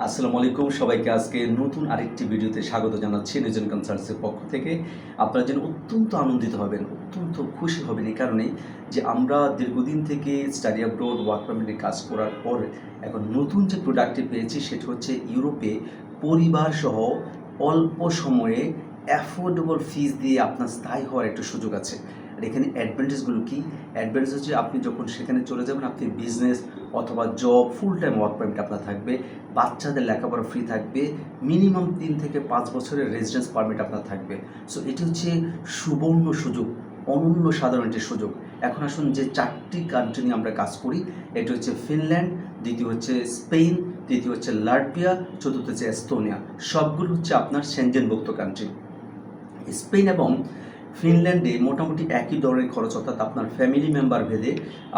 আসসালামু আলাইকুম। সবাইকে আজকে নতুন আরেকটি ভিডিওতে স্বাগত জানাচ্ছি নিজন কনসার্টসের পক্ষ থেকে। আপনারা যেন অত্যন্ত আনন্দিত হবেন, অত্যন্ত খুশি হবেন এই কারণে যে আমরা দীর্ঘদিন থেকে স্টাডি আব্রোড ওয়ার্ক পারমিটে কাজ করার পর এখন নতুন যে প্রোডাক্টটি পেয়েছি সেটা হচ্ছে ইউরোপে পরিবার সহ অল্প সময়ে অ্যাফোর্ডেবল ফিজ দিয়ে আপনার স্থায়ী হওয়ার একটা সুযোগ আছে। আর এখানে অ্যাডভান্টেজগুলো কি? অ্যাডভান্টেজ হচ্ছে আপনি যখন সেখানে চলে যাবেন আপনি বিজনেস অথবা job full time work permit আপনার থাকবে। বাচ্চাদের লেখাপড়া ফ্রি থাকবে। মিনিমাম তিন থেকে পাঁচ বছরের রেজিডেন্স পারমিট আপনার থাকবে। সো এটি হচ্ছে সুবর্ণ সুযোগ, অনন্য সাধারণ একটি সুযোগ। এখন আসুন যে চারটি কান্ট্রি নিয়ে আমরা কাজ করি। এটি হচ্ছে ফিনল্যান্ড দ্বিতীয় হচ্ছে স্পেন তৃতীয় হচ্ছে লাটভিয়া চতুর্থ হচ্ছে এস্তোনিয়া সবগুলো হচ্ছে আপনার সেনজেনভুক্ত কান্ট্রি স্পেন এবং ফিনল্যান্ডে মোটামুটি একই ধরনের খরচ, অর্থাৎ আপনার ফ্যামিলি মেম্বার ভেদে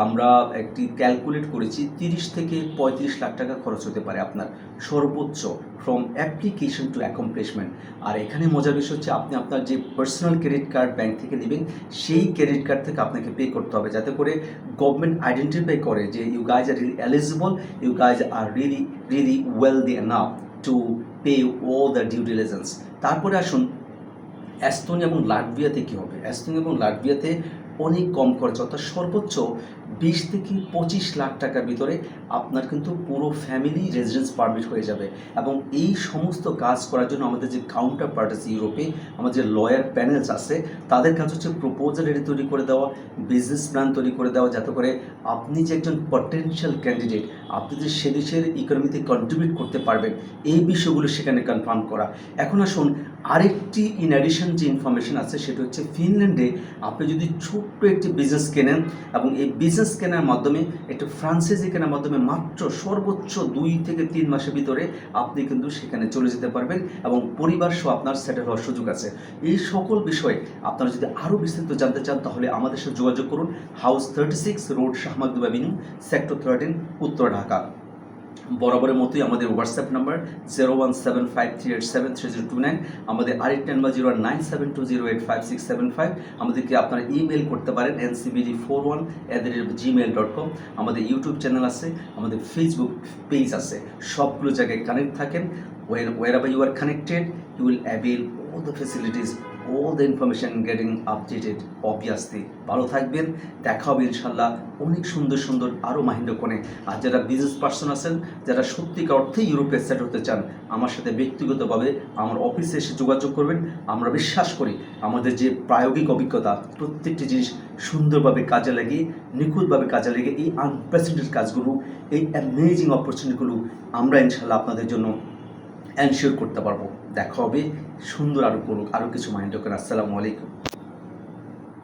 আমরা একটি ক্যালকুলেট করেছি তিরিশ থেকে পঁয়ত্রিশ লাখ টাকা খরচ হতে পারে আপনার সর্বোচ্চ ফ্রম অ্যাপ্লিকেশন টু অ্যাকমপ্লিশমেন্ট আর এখানে মজার বিষয় হচ্ছে আপনি আপনার যে পার্সোনাল ক্রেডিট কার্ড ব্যাংক থেকে নেবেন, সেই ক্রেডিট কার্ড থেকে আপনাকে পে করতে হবে। যাতে করে গভর্নমেন্ট আইডেন্টিফাই করে যে you guys are really eligible you guys are really really well the enough to pay all the due diligence তারপরে আসুন অ্যাস্তোনিয়া এবং লাটভিয়াতে কী হবে? অ্যাস্তোনিয়া এবং লাটভিয়াতে অনেক কম খরচ অর্থাৎ সর্বোচ্চ বিশ থেকে পঁচিশ লাখ টাকার ভিতরে আপনার কিন্তু পুরো ফ্যামিলি রেজিডেন্স পারমিট হয়ে যাবে। এবং এই সমস্ত কাজ করার জন্য আমাদের যে কাউন্টার পার্ট আছে ইউরোপে আমাদের যে লয়ার প্যানেলস আছে, তাদের কাজ হচ্ছে প্রপোজাল রেডি তৈরি করে দেওয়া বিজনেস প্ল্যান তৈরি করে দেওয়া, যাতে করে আপনি যে একজন পটেনশিয়াল ক্যান্ডিডেট আপনি যে সে দেশের ইকোনমিতে কন্ট্রিবিউট করতে পারবেন, এই বিষয়গুলো সেখানে কনফার্ম করা। এখন আসুন, আরেকটি ইন অ্যাডিশন যে ইনফরমেশন আছে, সেটা হচ্ছে ফিনল্যান্ডে আপনি যদি ছোট্ট একটি বিজনেস কেনেন, এবং এই বিজনেস কেনার মাধ্যমে, একটু ফ্রান্সাইজি কেনার মাধ্যমে মাত্র সর্বোচ্চ দুই থেকে তিন মাসের ভিতরে আপনি কিন্তু সেখানে চলে যেতে পারবেন এবং পরিবার সহ আপনার সেটেল হওয়ার সুযোগ আছে। এই সকল বিষয়ে আপনারা যদি আরও বিস্তারিত জানতে চান, তাহলে আমাদের সাথে যোগাযোগ করুন। হাউস থার্টি সিক্স রোড শাহমাদুব অ্যাভিনিউ সেক্টর থার্টিন উত্তর ঢাকা। বরাবরের মতোই আমাদের WhatsApp number zero one seven five three eight seven three zero two nine আমাদের আরেকটি number zero nine seven two zero eight five six seven five আমাদেরকে আপনারা email করতে পারেন N NCBD four one at the rate Gmail dot com আমাদের YouTube channel আছে, আমাদের Facebook page আছে, সবগুলো জায়গায় কানেক্ট থাকেন ওয়ের ওয়ের আবার you are connected you will avail all the facilities all the information getting updated, obviously. ভালো থাকবেন, দেখা হবে ইনশাল্লাহ অনেক সুন্দর সুন্দর আরও মাহিন্দ্রকোণে আর যারা বিজনেস পার্সন আছেন, যারা সত্যিকার অর্থে ইউরোপে সেট হতে চান, আমার সাথে ব্যক্তিগতভাবে আমার অফিসে এসে যোগাযোগ করবেন। আমরা বিশ্বাস করি আমাদের যে প্রায়োগিক অভিজ্ঞতা, প্রত্যেকটি জিনিস সুন্দরভাবে কাজে লাগিয়ে, নিখুঁতভাবে কাজে লেগে এই আনপ্রেসিডেন্টেড কাজগুলো, এই অ্যামেজিং অপরচুনিটিগুলো আমরা ইনশাল্লাহ আপনাদের জন্য এনশিওর করতে পারব। দেখা হবে। সুন্দর আরও করুক। আরও কিছু মাইন্ড আসসালামু আলাইকুম।